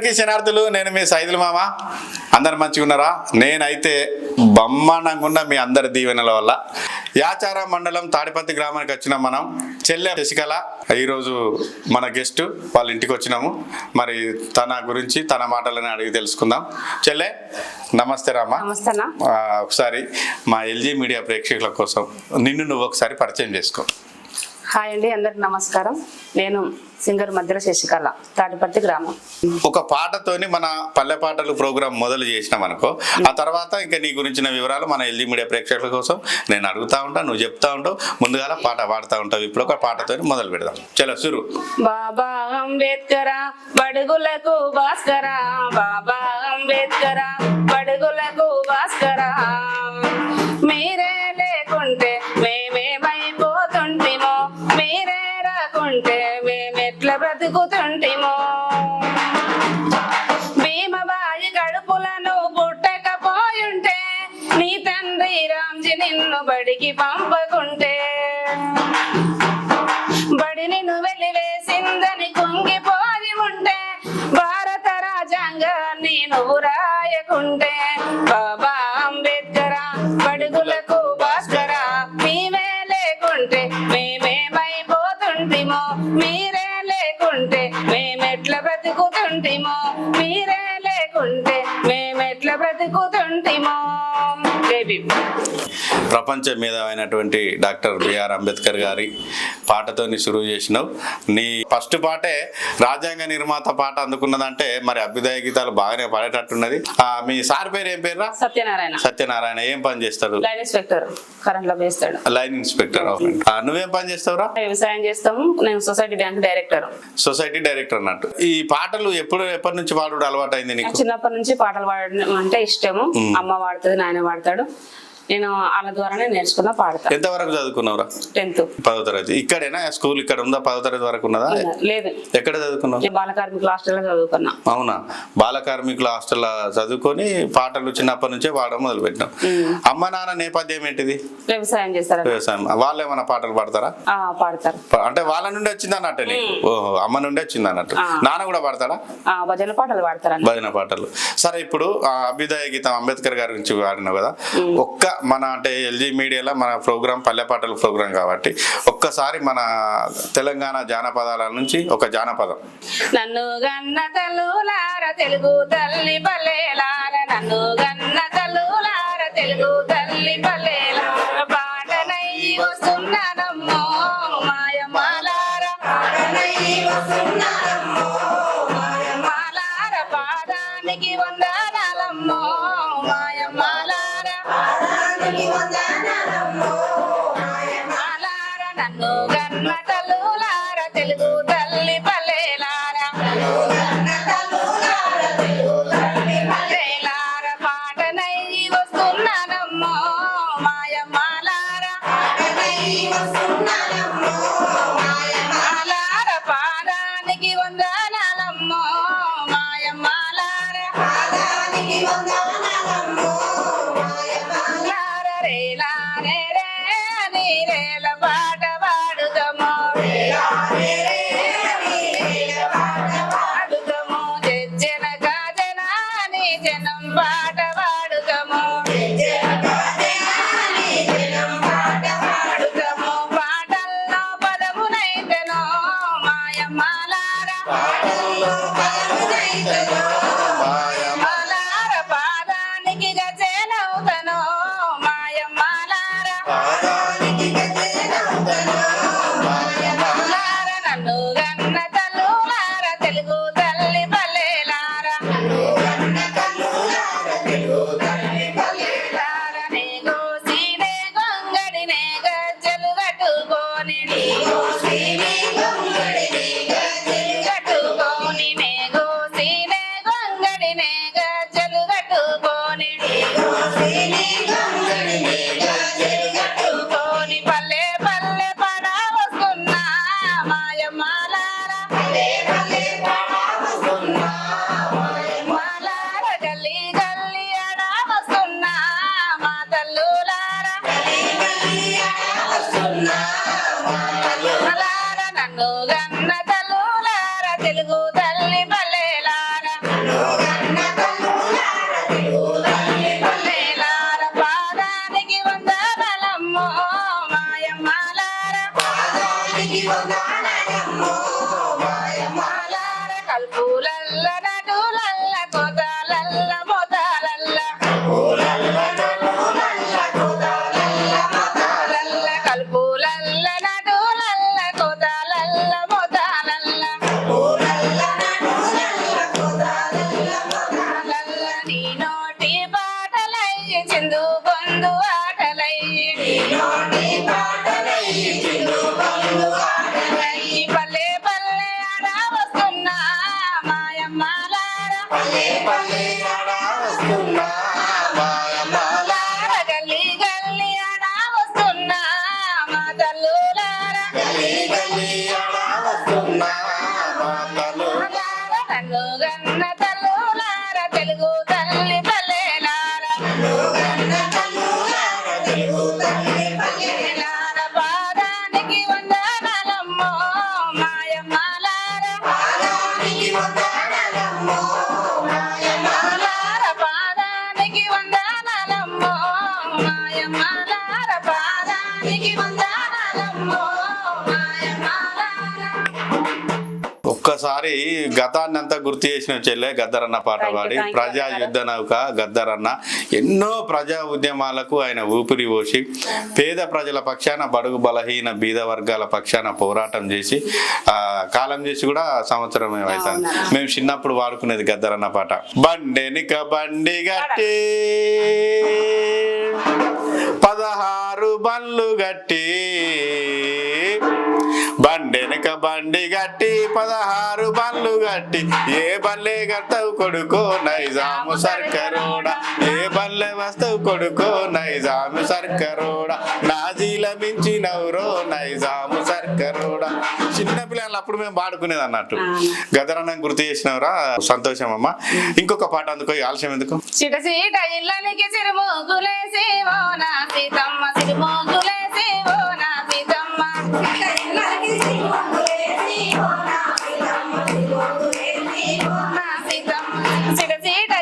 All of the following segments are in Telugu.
అందరికీ శనార్థులు నేను మీ సైదుల మామ. అందరు మంచిగా ఉన్నారా? నేనైతే బ్రహ్మాండంగా మీ అందరి దీవెనల వల్ల. యాచార మండలం తాడిపత్రి గ్రామానికి వచ్చిన మనం. చెల్లె శశికళ ఈరోజు మన గెస్ట్ వాళ్ళ ఇంటికి వచ్చినాము. మరి తన గురించి తన మాటలని అడిగి తెలుసుకుందాం. చెల్లె నమస్తే ఆ, ఒకసారి మా ఎల్జీ మీడియా ప్రేక్షకుల కోసం నిన్ను నువ్వు ఒకసారి పరిచయం చేసుకో. హాయ్ అండి అందరికి నమస్కారం. నేను సింగర్ మధ్యల శశికళ తాటిపర్తి గ్రామం. ఒక పాటతోని మన పల్లె పాటలు ప్రోగ్రామ్ మొదలు చేసినాం అనుకో ఆ తర్వాత ఇంకా నీ గురించిన వివరాలు మన ఎల్జీ మీడియా ప్రేక్షకుల కోసం నేను అడుగుతా ఉంటా నువ్వు చెప్తా ఉంటావు ముందుగాల పాట పాడుతూ ఉంటావు. ఇప్పుడు ఒక పాటతోని మొదలు పెడదాం. చలో సురు. బాబా అంబేద్కర బడుగులకు భాస్కర. బాబా అంబేద్కర బడుగులకు భాస్కర. మీరే నిన్ను బడికి పంపకుంటే బడిని నువ్వు వెలివేసిందని కుంగిపోయి ఉంటే భారత రాజ్యాంగాన్ని నువ్వు రాయకుంటే బాబా అంబేద్కర బడుగులకు భాస్కర మీవే లేకుంటే మేమేమైపోతుంటిమో మీరే లేకుంటే మేమెట్ల బ్రతుకుతుంటిమో మీరే లేకుంటే మేమెట్ల బ్రతుకుతుంటిమో. ప్రపంచ మేధావైనటువంటి డాక్టర్ బిఆర్ అంబేద్కర్ గారి పాటతోని సురువు చేసినావు. నీ ఫస్ట్ పాటే రాజ్యాంగ నిర్మాత పాట అందుకున్నదంటే మరి అభ్యుదయ గీతాలు బాగానే పాడేటట్టున్నది. ఆ, మీ సార్ పేరు ఏం పేరురా? సత్యనారాయణ. సత్యనారాయణ. ఏం పని చేస్తాడు? లైన్ ఇన్స్పెక్టర్ కరెంట్లో వేస్తాడు. లైన్ ఇన్స్పెక్టర్ ఆ, నువ్వేం పని చేస్తావురా? వ్యవసాయం చేస్తాము నేను society bank director. Society director అన్నట్టు. ఈ పాటలు ఎప్పుడు ఎప్పటి నుంచి పాడు అలవాటు అయింది నీకు? చిన్నప్పటి నుంచి పాటలు పాడడం అంటే ఇష్టము. అమ్మ పాడుతుంది నాయన పాడతాడు నేను వాళ్ళ ద్వారానే నేర్చుకున్నా పాడతా. ఎంత వరకు చదువుకున్నావురా? టెన్త్. పదో తరగతి. ఇక్కడేనా? స్కూల్ ఇక్కడ ఉందా? పదో తరగతి వరకు ఉన్నదా? లేదు. ఎక్కడ చదువుకున్నావు? నేను బాల కార్మికుల హాస్టల్లో చదువుకున్నా. అవునా? బాల కార్మికుల హాస్టల్ చదువుకొని పాటలు చిన్నప్పటి నుంచే పాడడం మొదలు పెట్టినాం అమ్మ నాన్న నేపథ్యం ఏంటిది? వ్యవసాయం చేస్తారు వ్యవసాయం. వాళ్ళు ఏమైనా పాటలు పాడతారా? పాడతారు. అంటే వాళ్ళ నుండి వచ్చింది అన్నట్టు ఓహో అమ్మ నుండి వచ్చింది అన్నట్టు. నాన్న కూడా పాడతాడా? భజన పాటలు పాడతారు భజన పాటలు. సరే ఇప్పుడు అభ్యుదయ గీతం అంబేద్కర్ గారి గురించి వాడినావు కదా. ఒక్క మన అంటే ఎల్జీ మీడియాలో మన ప్రోగ్రాం పల్లెపాటల ప్రోగ్రాం కాబట్టి ఒక్కసారి మన తెలంగాణ జానపదాల నుంచి ఒక జానపదం. నన్ను గన్న తల్లులార తెలుగు తల్లి బలేలార నన్ను గన్న తల్లులార తెలుగు తల్లి బలే నన్ను గన్న తల్లులార తెలుగు that గుర్తు చేసిన చెల్లె గద్దరన్న పాట పాడి ప్రజా. యుద్ధ నౌక గద్దరన్న ఎన్నో ప్రజా ఉద్యమాలకు ఆయన ఊపిరి పోసి పేద ప్రజల పక్షాన బడుగు బలహీన బీద వర్గాల పక్షాన పోరాటం చేసి ఆ కాలం చేసి కూడా సంవత్సరం అవునా. మేము చిన్నప్పుడు వాడుకునేది గద్దరన్న పాట బండెనిక బండి గట్టి పదహారు బండ్లు గట్టి బండెనక బండి గట్టి పదహారు బండ్లు గట్టి ఏ బల్లే గట్టవు కొడుకో నైజాము సర్కరోడా. ఏ బల్లె వస్తవు కొడుకో నైజాము సర్కరోడా. నాజీల మించి నవ్వురో నైజాము సర్కరోడా. చిన్న పిల్లలు అప్పుడు మేము పాడుకునేది అన్నట్టు. గదరన్నం గుర్తు చేసినవరా? సంతోషం అమ్మా ఇంకొక పాట అందుకో ఆలస్యం ఎందుకు? చిట నా సీతమ్మ నా సీతమ్మ. నా సీతమ్మ చిట చీట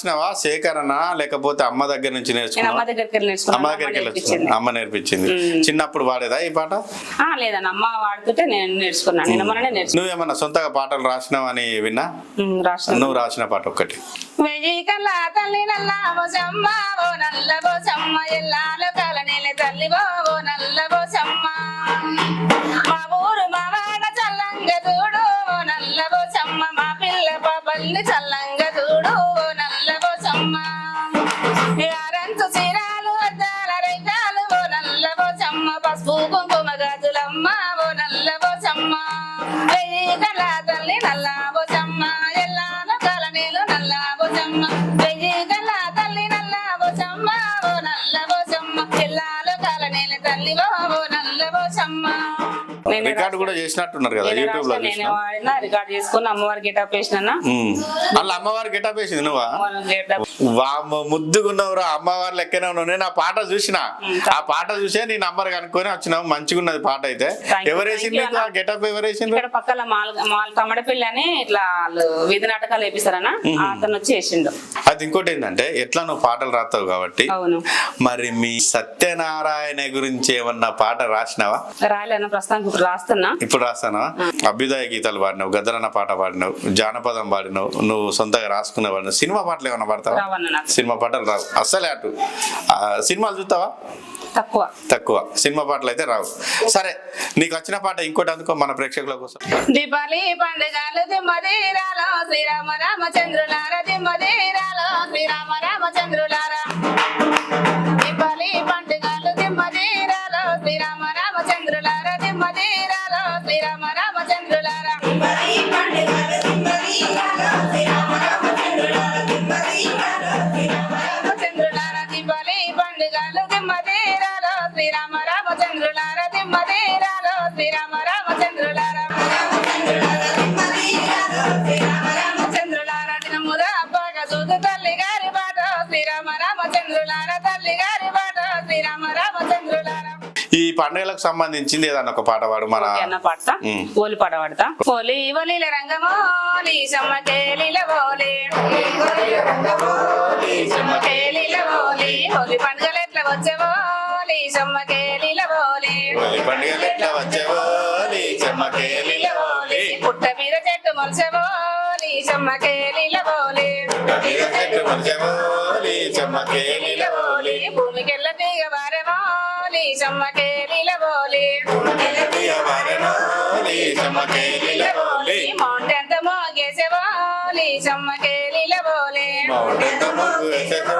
రాసినవా? సేకరణ లేకపోతే అమ్మ దగ్గర నుంచి అమ్మ దగ్గరికి దగ్గరికి నేర్పించింది. అమ్మ. చిన్నప్పుడు వాడేదా ఈ పాట? ఆ, లేదన్న అమ్మ వాడుతుంటే నేను నేర్చుకున్నాను. నేను మొన్ననే నేర్చుకున్నాను. నువ్వేమన్నా సొంతగా పాటలు రాసినావని విన్నా? నువ్వు రాసిన పాట ఒక్కటి. వెయ్యి కళ్ళ తల్లి నల్ల బోసమ్మ ఓ నల్ల బోసమ్మ ఎల్లాలు కలనేలే తల్లి ఓ నల్ల బోసమ్మ మా ఊరు మా వాడ చల్లంగ చూడు ఓ నల్ల బోసమ్మ మా పిల్ల పాపల్ని చల్లంగ బోసమ్మ వెయ్యి కళ్ళ తల్లి నల్ల బోసమ్మ ఎల్లాల కలనేలు నల్ల బోసమ్మ రికార్డు కూడా చేసినట్టున్నారు కదా యూట్యూబ్లో రికార్డ్ చేసుకుని అమ్మవారి గెటప్ వేసిన అలా అమ్మవారి గెటప్ వేసింది నువ్వా? ముద్దుగున్నవరా అమ్మవారి లెక్కనే ఉన్నావు. నేను ఆ పాట చూసిన. ఆ పాట చూసే నీ నంబర్ కనుక్కొని వచ్చినావు. మంచిగా ఉన్నది పాట అయితే. You ఆ గెటప్ ఎవరేసిండ్రు ఇక్కడ పక్కల మాల్ మాల్ తమ్మడపల్లి అని ఇట్లా వీధి నాటకాలు వేపిస్తారన్న. అతను వచ్చి వేసిండు. అది ఇంకోటి ఏంటంటే ఎట్లా నువ్వు పాటలు రాస్తావు కాబట్టి. మరి మీ సత్యనారాయణ గురించి ఏమన్నా పాట రాసినావా? రాయలేను ప్రస్తుతానికి ఇప్పుడు రాస్తున్నా? ఇప్పుడు రాస్తానా? అభ్యుదయ గీతాలు పాడినావు గద్దరన్న పాట పాడినావు జానపదం పాడినావు నువ్వు సొంతంగా రాసుకునే పాడినావు. సినిమా పాటలు ఏమన్నా పాడతావా? సినిమా పాటలు రావు. అస్సలే అటు. ఆ, సినిమాలు చూస్తావా? తక్కువ. తక్కువ. సినిమా పాటలు అయితే రావు. సరే నీకు వచ్చిన పాట ఇంకోటి అందుకో మన ప్రేక్షకుల కోసం. దీపావళి పండుగలు దిమ్మదీరాలో శ్రీరామ రామచంద్రులార దిమ్మదీరాలో శ్రీరామ రామచంద్రులారా దీపావళి పండుగలు దిమ్మదీరాలో శ్రీరామ రామచంద్రులార పండుగలకు సంబంధించింది ఏదన్నా ఒక పాట పాడు మన పాడతా. ఓలి పాట పాడతా. ఓలి ఓలిల ఓలి ఓలి. పండుగలు ఎట్లా ఓలి? పండుగలు ఎట్లా వచ్చేవో నీ చెమ్మకేలిల హోలీ. పుట్ట మీద చెట్టు మొలసేవో లీసమ్మకే లీల ఓలి. మీద చెట్టు. భూమికెళ్ళ తీగ వారేమో లీసమ్మకే లీల ఓలి తీయ వారెనో నీ చెమ్మకేలిల హోలీ. మౌంట్ ఎంత మోగేసేవో లీసమ్మకే లీల ఓలి మౌంటెంత ముగ్గు వేసెనో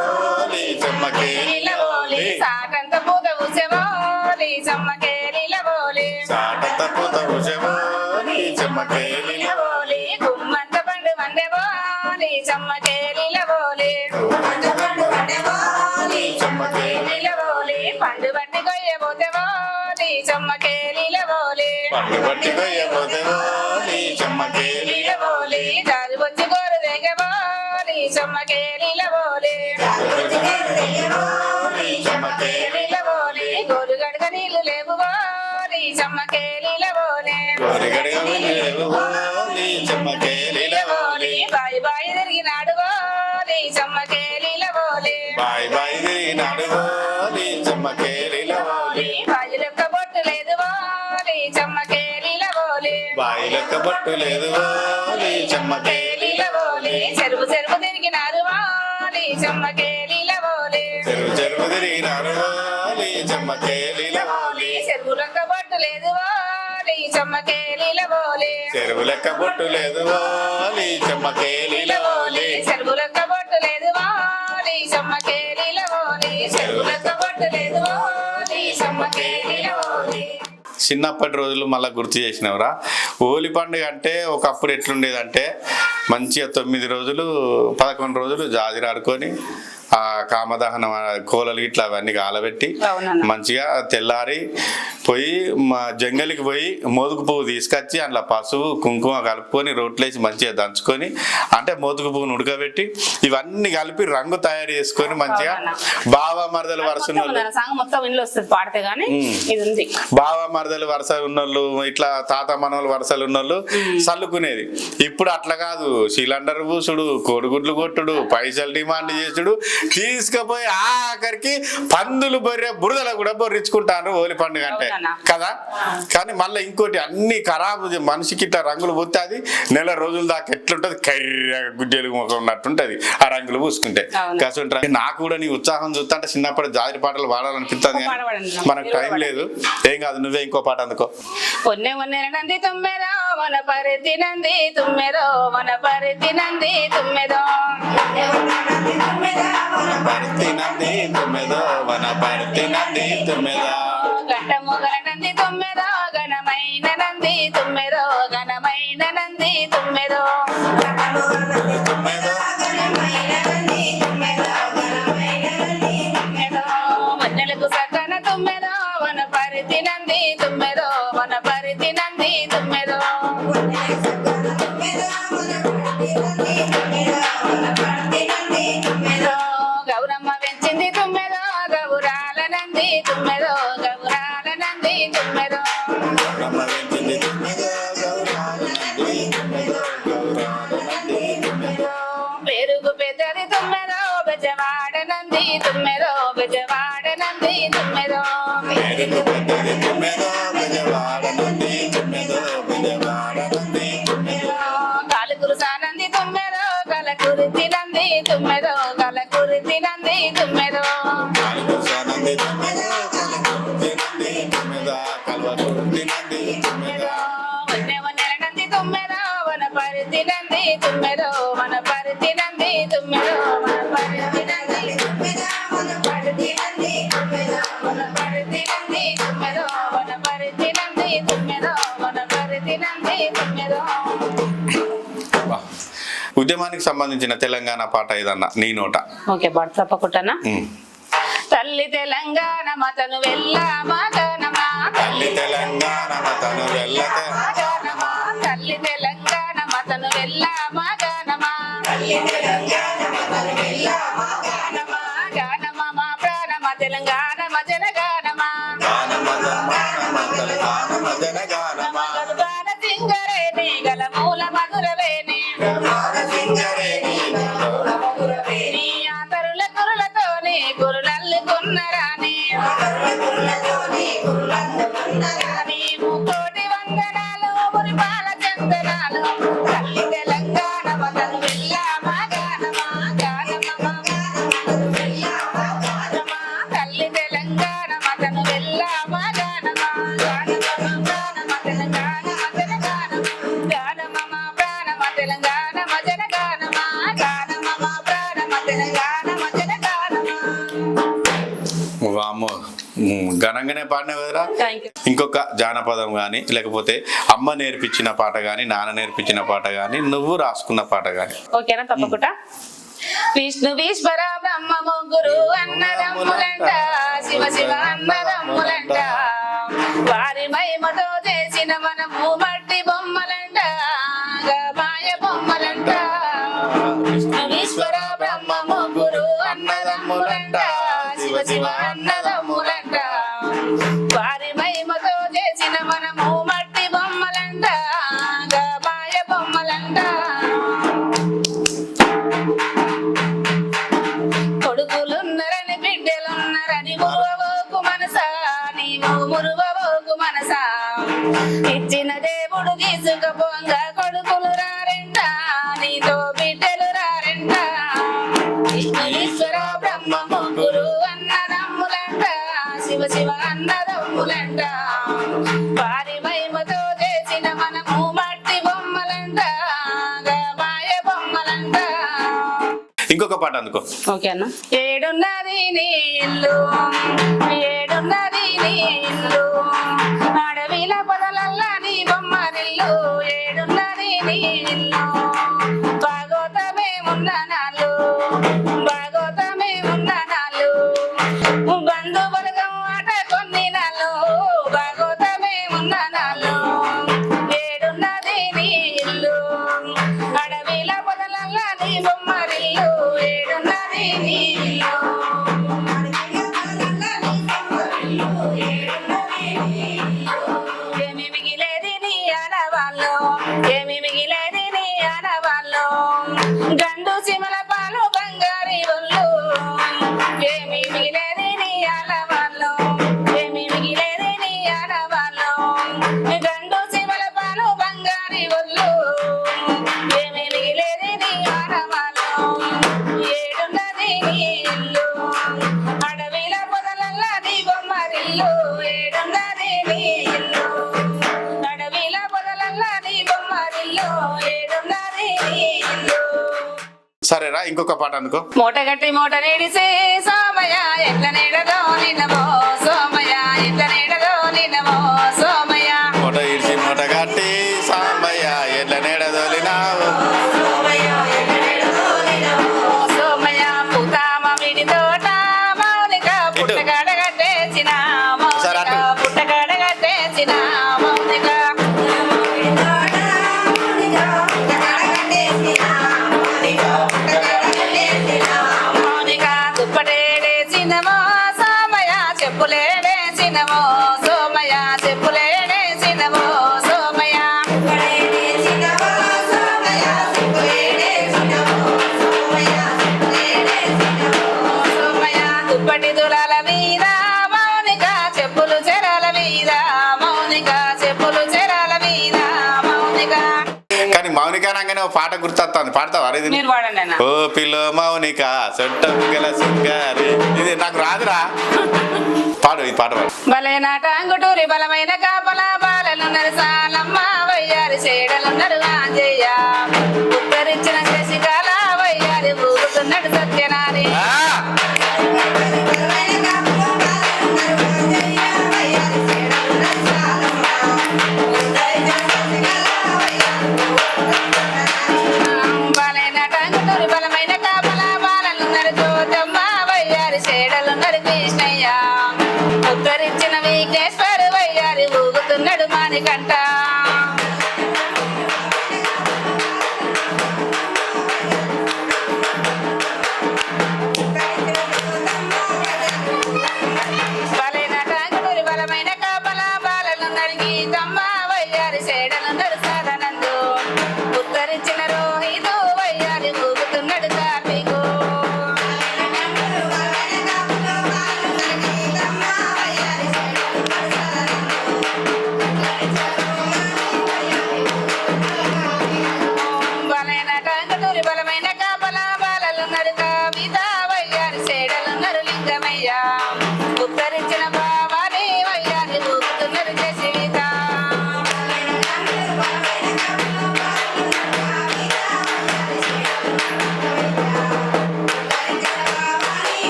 నీ చెమ్మకేలిల హోలీ. సాటంత పూత ఊసేవో లీసమ్మకే లీల ఓలి సాటంత పూత పూసెవో నీ చెమ్మకేలిల హోలీ. ఓలి గుమ్మంత పండు వండేవో లీసమ్మకే లీల ఓలి నీ చెమ్మకేలిల లీల ఓలి పండు బట్టి కొయ్యబోతేవో లీసమ్మకే లీల ఓలి పండు పట్టి కొయ్యబోతేవో నీ చెమ్మకేలిల లీల ఓలి దారి వచ్చి గోరు దేగవో లీసమ్మకే లీల ఓలి నీ చెమ్మకేలిల లీల ఓలి గోరు గడగ నీళ్ళు లేవువో లీసమ్మకే లీల ఓలి గడిగడిగ వెళ్ళేవో నీ చెమ్మకేలిల హోలీ. బాయి బాయి తిరిగినాడు బాయ్ బాయ్ తిరిగినాడు నీ చెమ్మకేలిల హోలీ. బాయి లెక్క బొట్టు లేదు లీసమ్మకే లీల ఓలి బాయి లెక్క బొట్టు లేదు నీ చెమ్మకేలిల లీల ఓలి చెరువు చెరువు తిరిగినారు లీసమ్మకే లీల ఓలి చెరువు చెరువు తిరిగినాడు నీ చెమ్మకేలిల హోలీ. చెరువు లెక్క బొట్టు లేదు లీసమ్మకే లీల ఓలి చెరువు లెక్క బొట్టు లేదు నీ చెమ్మకేలిల హోలీ. చెరువు లెక్క బొట్టు లేదు లీసమ్మకే లీల చిన్నప్పటి రోజులు మళ్ళీ గుర్తు చేసినవరా? హోలీ పండుగ అంటే ఒకప్పుడు ఎట్లుండేదంటే మంచిగా తొమ్మిది రోజులు పదకొండు రోజులు జాజిరాడుకొని ఆ కామదహనం కోలలు ఇట్లా అవన్నీ కాలబెట్టి. మంచిగా తెల్లారి పోయి మా జంగలికి పోయి మోదుగు పువ్వు తీసుకొచ్చి అందులో పసుపు కుంకుమ కలుపుకొని రోట్లేసి మంచిగా దంచుకొని అంటే మోదుగు పువ్వును ఉడకబెట్టి ఇవన్నీ కలిపి రంగు తయారు చేసుకొని మంచిగా. బావ మరదలు వరుస బావ మరదలు వరుస ఉన్నోళ్ళు ఇట్లా తాత మనోళ్ళు వరుసలు ఉన్నోళ్ళు చల్లుకునేది ఇప్పుడు అట్లా కాదు. సిలిండర్ పూసుడు కోడిగుడ్లు కొట్టుడు పైసలు డిమాండ్ చేసుడు తీసుకుపోయి ఆఖరికి పందులు బొర్రె బురదలు కూడా బొర్రించుకుంటారు హోలీ పండుగ అంటే. కదా? కానీ మళ్ళీ ఇంకోటి అన్ని ఖరాబ్ మనిషికి ఇట్లా రంగులు పూస్తే అది నెల రోజుల దాకా ఎట్లుంటది? కర్ర గుడ్డెలు ఉన్నట్టుంటది ఆ రంగులు పూసుకుంటే. కాసుంటారు నాకు కూడా నీ ఉత్సాహం చూస్తా అంటే చిన్నప్పుడు జాతి పాటలు పాడాలనిపిస్తుంది. కానీ మనకు టైం లేదు. ఏం కాదు నువ్వే ఇంకో పాట అందుకో. నంది తుమ్మెదో మన పరితి నంది తుమ్మెదో మన పరితి నంది తుమ్మెదో పర్తి నంది తుమ్మెదో వన పర్తి నంది తుమ్మెదా గంట మొగల నంది తుమ్మెదో. ఘనమైన నంది తుమ్మెదో ఘనమైన నంది తుమ్మెదో తుమ్మెదో తుమ్మెదో. తుమ్మెదో వన పరితి నంది గౌరమ్మ పెంచింది నంది తుమ్మెరో గౌరాల నంది తుమ్మెరో నంది నంది తుమ్మెదో బెజవాడ నంది తుమ్మెదో బెజవాడ నంది తుమ్మెదో. సంబంధించిన తెలంగాణ పాట ఏదన్నా? నీ నోట. ఓకే పాట తప్పకుండానా? ఉమ్. తల్లి తెలంగాణ మతను వెళ్ళా తల్లి తెలంగాణ మతను తల్లి తెలంగాణ మతను వెళ్ళా మగనమా గానమా గానమా మా ప్రాణమా? తెలంగాణ మజన గానమా గల మూల నీ ముకోటి వందనాలు మురిపాల చందనాలు. ఘనంగానే పాడిన కదరా? ఇంకొక జానపదం కానీ లేకపోతే అమ్మ నేర్పించిన పాట కానీ నాన్న నేర్పించిన పాట కానీ నువ్వు రాసుకున్న పాట కానీ ఓకేనా? తప్పకుండా. విష్ణు ఈశ్వర బ్రహ్మ ముగ్గురు అన్నదమ్ములంట శివ శివ అన్నదమ్ములంట. వారి మహిమతో చేసిన మనము మట్టి బొమ్మలంట మాయ బొమ్మలంట. విష్ణు ఈశ్వర బ్రహ్మ ముగ్గురు అన్నదమ్ములంట శివ శివ అన్నదమ్ములంట. వారి మహిమతో చేసిన మనము మట్టి బొమ్మలంట మాయ బొమ్మలంట. కొడుకులున్నరని బిడ్డలున్నరని మురువబోకు మనసా నీవు మురువ పాట అందుకో. ఓకే అన్న. ఏడున్నది నీళ్ళు ఏడున్నది నీళ్ళు. ఇల్లు సరేరా ఇంకొక పాట అనుకో. మూట గట్టి మూట నేడిసే సోమయ ఎట్ల నీడదో నిన్నమో సోమయ ఎట్ల నీడదో నిన్నమో సోమయ పాట గుర్తొస్తుంది పాడతావా? ఇది ఓ పిల్లో మౌనిక సొట్ట సింగారి ఇది నాకు రాదురా. పాడు ఈ పాట పాడు. బలమైన కాపల బాలలున్నారు సాలమ్మ వయ్యారి సేడలున్నారు ఆంజయ్య. ఉత్తరించిన శశికాల వయ్యారి ఊగుతున్నాడు సత్యనారి. సేడలున్నారు కృష్ణయ్య ఉత్తరించిన విఘ్నేశ్వరు వయ్యారి ఊగుతున్నాడు మానికంట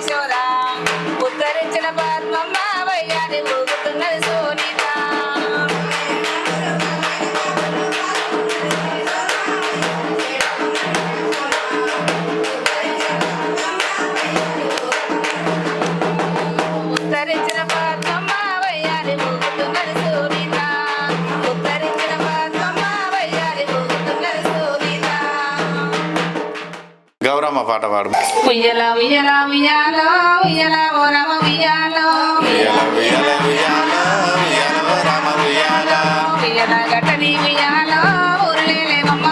సేడలున్నారు ఉత్తరించిన పద్మమ్మ వయ్యారి ఊగుతున్నది సోని. గౌరమ్మ పాట పాడు ఉయ్యల ఉయ్యల ఉయ్యాల ఉయ్యల ఓ రమ ఉయ్యాల ఉయ్యాల, ఉయ్యాల, ఉయ్యాల, ఉయ్యాల, ఓ రామ ఉయ్యాల. ఉయ్యల గట్టని ఉయ్యాల ఊరులేమమ్మ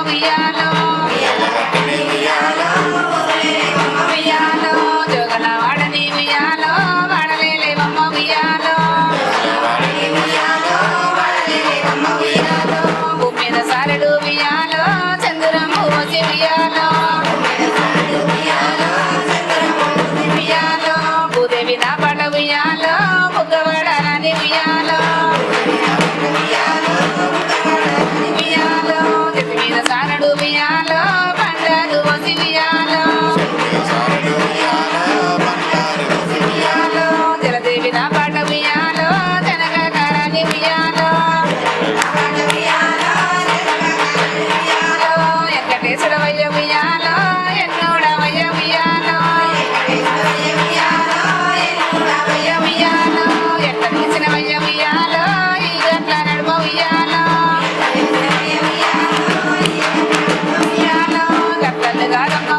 Parang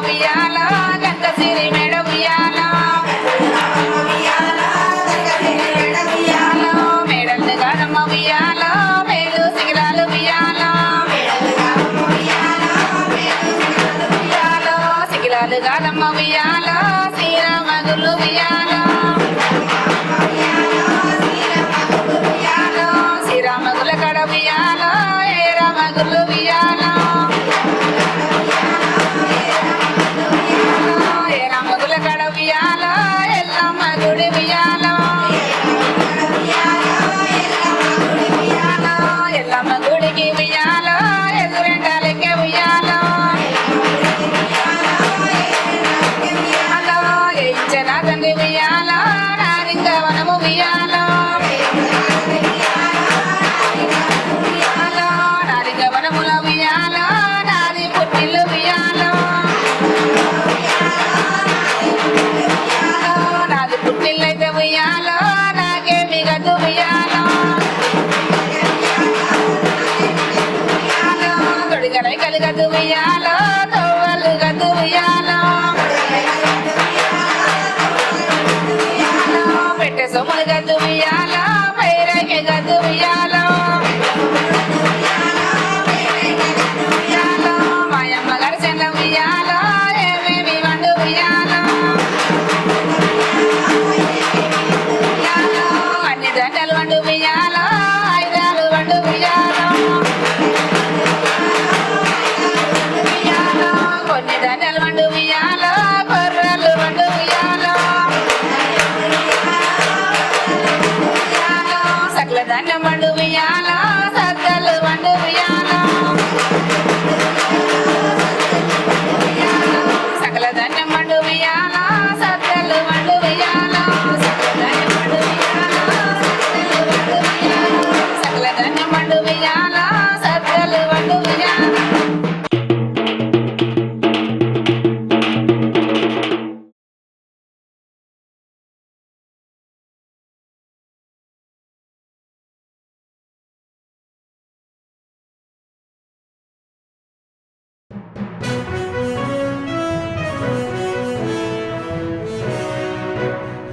గదు ఉయ్యాలో తవ్వలు గదు ఉయ్యాలో